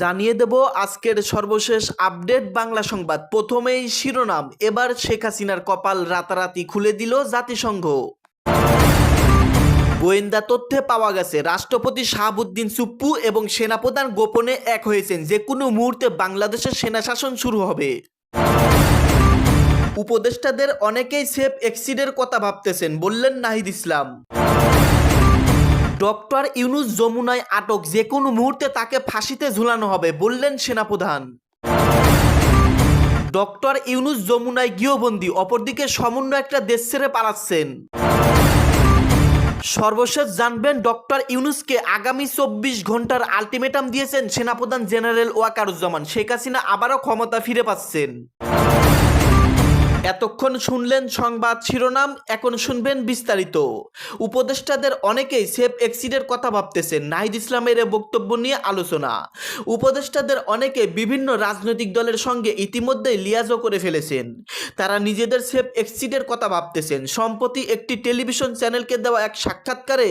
জানিয়ে দেব আজকের সর্বশেষ আপডেট বাংলা সংবাদ। প্রথমেই শিরোনাম। এবার শেখ হাসিনার কপাল রাতারাতি খুলে দিল জাতিসংঘ। গোয়েন্দা তথ্যে পাওয়া গেছে, রাষ্ট্রপতি শাহাবুদ্দিন সুপ্পু এবং সেনাপ্রধান গোপনে এক হয়েছেন যে কোনো মুহূর্তে বাংলাদেশের সেনা শাসন শুরু হবে। উপদেষ্টাদের অনেকেই সেফ এক্সিডের কথা ভাবতেছেন, বললেন নাহিদ ইসলাম। ডক্টর ইউনুস যমুনায় আটক, যে কোনো মুহূর্তে তাকে ফাঁসিতে ঝুলানো হবে, বললেন সেনাপ্রধান। ডক্টর ইউনুস যমুনায় গৃহবন্দী, অপরদিকে সমন্বয় একটা দেশ ছেড়ে পালাচ্ছেন। সর্বশেষ জানবেন, ডক্টর ইউনুসকে আগামী চব্বিশ ঘণ্টার আলটিমেটাম দিয়েছেন সেনাপ্রধান জেনারেল ওয়াকারুজ্জামান। শেখ হাসিনা আবারও ক্ষমতা ফিরে পাচ্ছেন। এতক্ষণ শুনলেন সংবাদ শিরোনাম, এখন শুনবেন বিস্তারিত। উপদেষ্টাদের অনেকেই সেফ এক্সিডের কথা ভাবতেছেন, নাহিদ ইসলামের বক্তব্য নিয়ে আলোচনা। উপদেষ্টাদের অনেকে বিভিন্ন রাজনৈতিক দলের সঙ্গে ইতিমধ্যেই লিয়াজও করে ফেলেছেন। তারা নিজেদের সেফ এক্সিডের কথা ভাবতেছেন। সম্প্রতি একটি টেলিভিশন চ্যানেলকে দেওয়া এক সাক্ষাৎকারে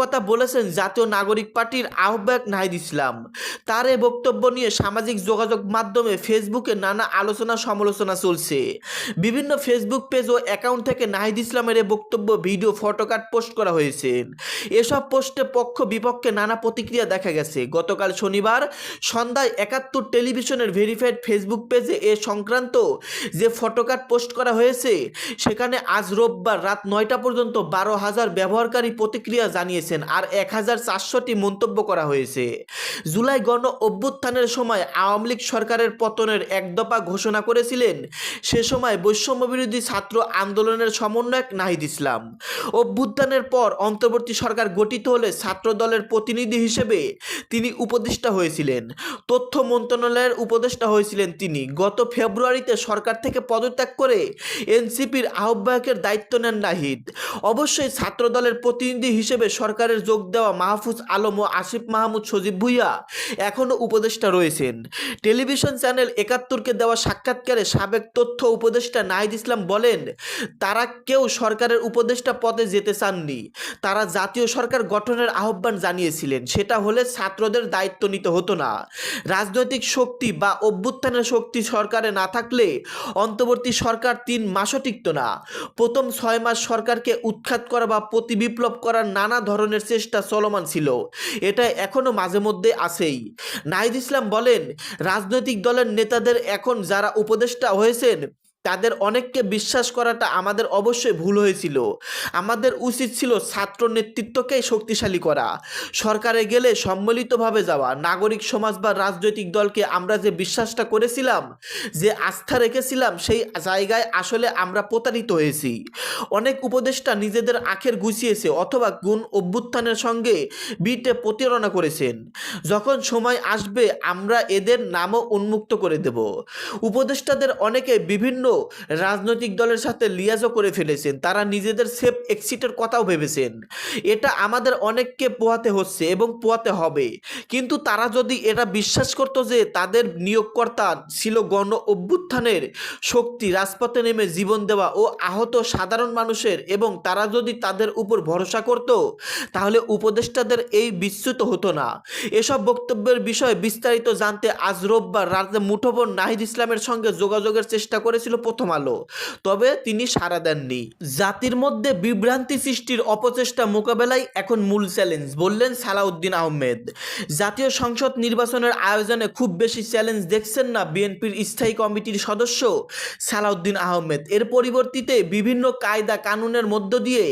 কথা বলেছেন জাতীয় নাগরিক পার্টির আহ্বায়ক নাহিদ ইসলাম। তার এ বক্তব্য নিয়ে সামাজিক যোগাযোগ মাধ্যমে ফেসবুকে নানা আলোচনা সমালোচনা চলছে। বিভিন্ন ফেসবুক পেজ ও অ্যাকাউন্ট থেকে নাহিদ ইসলামের এ বক্তব্য ভিডিও ফটোকার্ড পোস্ট করা হয়েছে। এসব পোস্টে পক্ষ বিপক্ষে নানা প্রতিক্রিয়া দেখা গেছে। গতকাল শনিবার সন্ধ্যায় একাত্তর টেলিভিশনের ভেরিফাইড ফেসবুক পেজে এ সংক্রান্ত যে ফটোকার্ড পোস্ট করা হয়েছে, সেখানে আজ রোববার রাত নয়টা পর্যন্ত বারো হাজার ব্যবহারকারী প্রতিক্রিয়া জানিয়েছেন আর এক হাজার চারশোটি মন্তব্য করা হয়েছে। জুলাই গণ অভ্যুত্থানের সময় আওয়ামী লীগ সরকারের পতনের এক দফা ঘোষণা করেছিলেন। সে সময় বৈষম্য বিরোধী ছাত্র আন্দোলনের সমন্বয়ক নাহিদ ইসলাম। অভ্যুত্থানের পর অন্তর্বর্তী সরকার গঠিত হলে ছাত্র দলের প্রতিনিধি হিসেবে তিনি উপদেষ্টা হয়েছিলেন। তথ্য মন্ত্রণালয়ের উপদেষ্টা হয়েছিলেন তিনি। গত ফেব্রুয়ারিতে সরকার থেকে পদত্যাগ করে এনসিপির আহ্বায়কের দায়িত্ব নেন নাহিদ। অবশ্যই ছাত্র দলের প্রতিনিধি হিসেবে সরকারের যোগ দেওয়া মাহফুজ আলম ও আসিফ মাহমুদ সজীব ভুইয়া এখনও উপদেষ্টা রয়েছেন। টেলিভিশন চ্যানেল একাত্তরকে দেওয়া সাক্ষাৎকারে সাবেক তথ্য উপদেষ্টা নাহিদ ইসলাম বলেন, তারা কেউ সরকারের উপদেষ্টা পদে যেতে চাননি। তারা জাতীয় সরকার গঠনের আহ্বান জানিয়েছিলেন। সেটা হলে ছাত্রদের দায়িত্ব নিতে হতো না। রাজনৈতিক শক্তি বা অভ্যুত্থানের শক্তি সরকারে না থাকলে অন্তর্বর্তী সরকার তিন মাসও টিকত না। প্রথম ছয় মাস সরকারকে উৎখাত করা বা প্রতিবিপ্লব করার নানা ধরনের চেষ্টা চলমান ছিল। এটা এখনও মাঝে মধ্যে আছেই। নাহিদ ইসলাম বলেন, রাজনৈতিক দলের নেতাদের এখন যারা উপদেষ্টা হয়েছেন তাদের অনেককে বিশ্বাস করাটা আমাদের অবশ্যই ভুল হয়েছিল। আমাদের উচিত ছিল ছাত্র নেতৃত্বকেই শক্তিশালী করা। সরকারে গেলে সম্মিলিতভাবে যাওয়া। নাগরিক সমাজ বা রাজনৈতিক দলকে আমরা যে বিশ্বাসটা করেছিলাম, যে আস্থা রেখেছিলাম, সেই জায়গায় আসলে আমরা প্রতারিত হয়েছি। অনেক উপদেষ্টা নিজেদের আখের গুছিয়েছে অথবা গুণ অভ্যুত্থানের সঙ্গে বিটে প্রতারণা করেছেন। যখন সময় আসবে, আমরা এদের নামও উন্মুক্ত করে দেব। উপদেষ্টাদের অনেকে বিভিন্ন রাজনৈতিক দলের সাথে লিয়াজও করে ফেলেছেন, তারা নিজেদের সেফ এক্সিটের কথাও ভেবেছেন। এটা আমাদের অনেককে পোহাতে হচ্ছে এবং পোহাতে হবে। কিন্তু তারা যদি এটা বিশ্বাস করতো যে তাদের নিয়োগকর্তা ছিল গণ অভ্যুত্থানের শক্তি, রাজপথে নেমে জীবন দেওয়া ও আহত সাধারণ মানুষের এবং তারা যদি তাদের উপর ভরসা করত, তাহলে উপদেষ্টাদের এই বিচ্যুত হতো না। এসব বক্তব্যের বিষয়ে বিস্তারিত জানতে আজ রোববার রাতে মুঠোফোন নাহিদ ইসলামের সঙ্গে যোগাযোগের চেষ্টা করেছিল প্রথম আলো। তবে তিনি সাড়া দেননি। জাতির মধ্যে বিভ্রান্তি সৃষ্টির অপচেষ্টা মোকাবেলায় এখন মূল চ্যালেঞ্জ, বললেন সালাউদ্দিন আহমেদ। জাতীয় সংসদ নির্বাচনের আয়োজনে খুব বেশি চ্যালেঞ্জ দেখছেন না বিএনপির স্থায়ী কমিটির সদস্য সালাউদ্দিন আহমেদ। এর পরিবর্তিতে বিভিন্ন কায়দা কানুনের মধ্য দিয়ে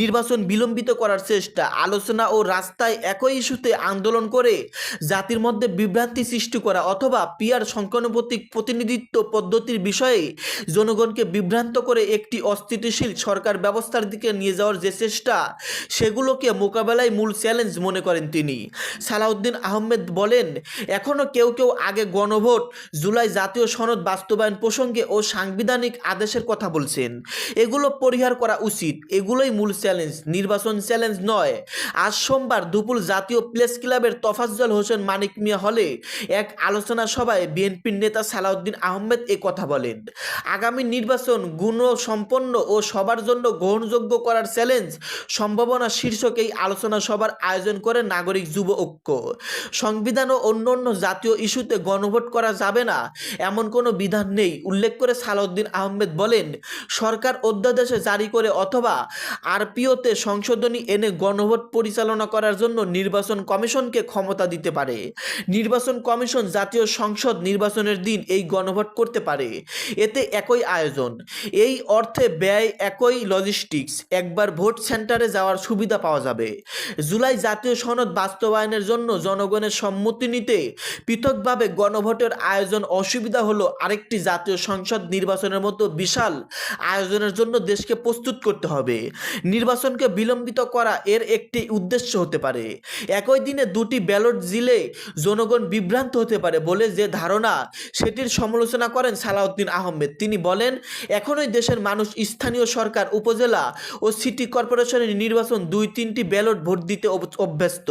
নির্বাচন বিলম্বিত করার চেষ্টা, আলোচনা ও রাস্তায় একই ইস্যুতে আন্দোলন করে জাতির মধ্যে বিভ্রান্তি সৃষ্টি করা অথবা পিয়ার সংখ্যানুপাতিক প্রতিনিধিত্ব পদ্ধতির বিষয়ে জনগণকে বিভ্রান্ত করে একটি অস্থিতিশীল সরকার ব্যবস্থার দিকে নিয়ে যাওয়ার যে চেষ্টা, সেগুলোকে মোকাবেলায় মূল চ্যালেঞ্জ মনে করেন তিনি। সালাউদ্দিন আহমেদ বলেন এখনও কেউ কেউ আগে গণভোট, জুলাই জাতীয় সনদ বাস্তবায়ন প্রসঙ্গে ও সাংবিধানিক আদেশের কথা বলছেন। এগুলো পরিহার করা উচিত, এগুলোই মূল চ্যালেঞ্জ, নির্বাচন চ্যালেঞ্জ নয়। আজ সোমবার দুপুর জাতীয় প্রেস ক্লাবের তফাজ্জল হোসেন মানিক মিয়া হলে এক আলোচনা সভায় বিএনপির নেতা সালাউদ্দিন আহমেদ এ কথা বলেন। আগামী নির্বাচন গুণসম্পন্ন ও সবার জন্য গ্রহণযোগ্য করার চ্যালেঞ্জ সম্ভাবনা শীর্ষক এই আলোচনা সভার আয়োজন করে নাগরিক যুব ঐক্য। সংবিধান ও অন্যান্য জাতীয় ইস্যুতে গণভোট করা যাবে না, এমন কোনো বিধান নেই, উল্লেখ করে সালাউদ্দিন আহমেদ বলেন। সরকার অধ্যাদেশে জারি করে অথবা আরপিওতে সংশোধনী এনে গণভোট পরিচালনা করার জন্য নির্বাচন কমিশনকে ক্ষমতা দিতে পারে। নির্বাচন কমিশন জাতীয় সংসদ নির্বাচনের দিন এই গণভোট করতে পারে। এতে একই আয়োজন। এই অর্থে ব্যয় একই লজিস্টিক্স একবার ভোট সেন্টারে যাওয়ার সুবিধা পাওয়া যাবে। জুলাই জাতীয় সনদ বাস্তবায়নের জন্য জনগণের সম্মতি নিতে পৃথকভাবে গণভোটের আয়োজন অসুবিধা হলো আরেকটি জাতীয় সংসদ নির্বাচনের মতো বিশাল আয়োজনের জন্য দেশকে প্রস্তুত করতে হবে। নির্বাচনকে বিলম্বিত করা এর একটি উদ্দেশ্য হতে পারে। একই দিনে দুটি ব্যালট জিলে জনগণ বিভ্রান্ত হতে পারে বলে যে ধারণা, সেটির সমালোচনা করেন সালাউদ্দিন আহমেদ। তিনি বলেন, এখনই দেশের মানুষ স্থানীয় সরকার, উপজেলা ও সিটি কর্পোরেশনের নির্বাচন দুই তিনটি ব্যালট ভোট দিতে অভ- অভ্যস্ত।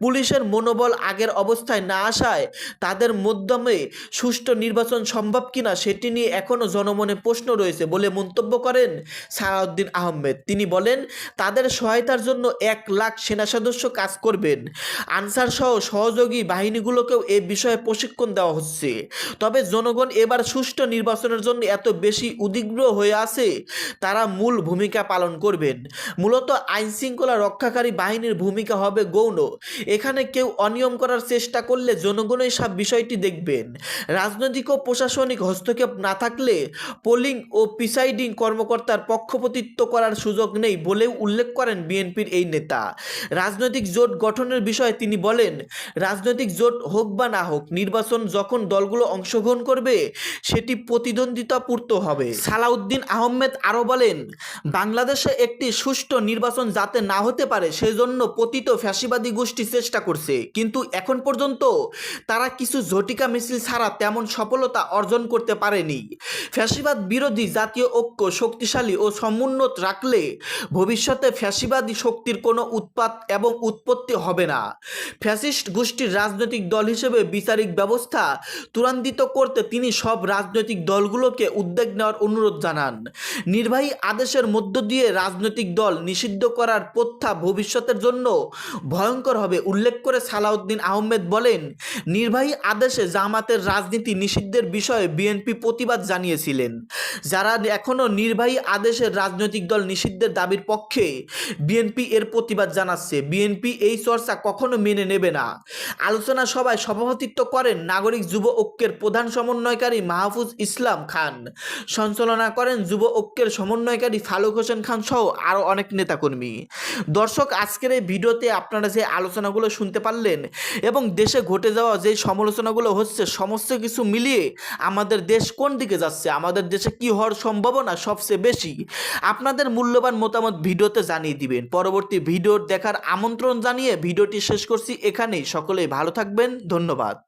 পুলিশের মনোবল আগের অবস্থায় না আসায় তাদের মাধ্যমে সুষ্ঠু নির্বাচন সম্ভব কিনা সেটি নিয়ে এখনও জনমনে প্রশ্ন রয়েছে বলে মন্তব্য করেন সালাউদ্দিন আহমেদ। তিনি বলেন, তাদের সহায়তার জন্য এক লাখ সেনা সদস্য কাজ করবেন। আনসার সহ সহযোগী বাহিনীগুলোকেও এ বিষয়ে প্রশিক্ষণ দেওয়া হচ্ছে। তবে জনগণ এবার সুষ্ঠু নির্বাচনের জন্য এত বেশি উদ্বিগ্ন হয়ে আছে, তারা মূল ভূমিকা পালন করবেন। মূলত আইন শৃঙ্খলা রক্ষাকারী বাহিনীর ভূমিকা হবে গৌণ। এখানে কেউ অনিয়ম করার চেষ্টা করলে জনগণই সব বিষয়টি দেখবেন। রাজনৈতিক ও প্রশাসনিক হস্তক্ষেপ না থাকলে পোলিং ও প্রিসাইডিং কর্মকর্তার পক্ষপাতিত্ব করার সুযোগ নেই বলেও উল্লেখ করেন বিএনপির এই নেতা। রাজনৈতিক জোট গঠনের বিষয়ে তিনি বলেন, রাজনৈতিক জোট হোক বা না হোক, নির্বাচন যখন দলগুলো অংশগ্রহণ করবে, সেটি প্রতিদ্বন্দ্বিতাপূর্ত হবে। সালাউদ্দিন আহমেদ আরও বলেন, বাংলাদেশে একটি সুষ্ঠু নির্বাচন যাতে না হতে পারে, সেজন্য পতিত ফ্যাসিবাদী গোষ্ঠী চেষ্টা করছে। কিন্তু এখন পর্যন্ত তারা কিছু ঝটিকা মিছিল ছাড়া তেমন সফলতা অর্জন করতে পারেনি। ফ্যাসিবাদ বিরোধী জাতীয় ঐক্য শক্তিশালী ও সমুন্নত রাখলে ভবিষ্যতে ফ্যাসিবাদী শক্তির কোনো উৎপাত এবং উৎপত্তি হবে না। ফ্যাসিস্ট গোষ্ঠীর রাজনৈতিক দল হিসেবে বিচারিক ব্যবস্থা ত্বরান্বিত করতে তিনি সব রাজনৈতিক দলগুলোকে উদ্যোগ নেওয়ার অনুরোধ জানান। নির্বাহী আদেশের মধ্য দিয়ে রাজনৈতিক দল নিষিদ্ধ করার প্রথা ভবিষ্যতের জন্য ভয়ঙ্কর হবে উল্লেখ করে সালাউদ্দিন আহমেদ বলেন, নির্বাহী আদেশে জামাতের রাজনীতি নিষিদ্ধের বিষয়ে বিএনপি প্রতিবাদ জানিয়েছিলেন। যারা এখনও নির্বাহী আদেশের রাজনৈতিক দল নিষিদ্ধের দাবির পক্ষে বিএনপি এর প্রতিবাদ জানাচ্ছে, বিএনপি এই চর্চা কখনো মেনে নেবে না। আলোচনা সভায় সভাপতিত্ব করেন নাগরিক যুব ঐক্যের প্রধান সমন্বয়কারী মাহফুজ ইসলাম খান। সঞ্চালনা করেন যুব ঐক্যের সমন্বয়কারী ফালুক হোসেন খান সহ আরও অনেক নেতাকর্মী। দর্শক, আজকের এই ভিডিওতে আপনারা যে আলোচনাগুলো শুনতে পারলেন এবং দেশে ঘটে যাওয়া যে সমালোচনাগুলো হচ্ছে, সমস্ত কিছু মিলিয়ে আমাদের দেশ কোন দিকে যাচ্ছে, আমাদের দেশে কি হওয়ার সম্ভাবনা সবচেয়ে বেশি, আপনাদের মূল্যবান মতামত ভিডিওতে জানিয়ে দিবেন। পরবর্তী ভিডিও দেখার আমন্ত্রণ জানিয়ে ভিডিওটি শেষ করছি এখানেই। সকলেই ভালো থাকবেন। ধন্যবাদ।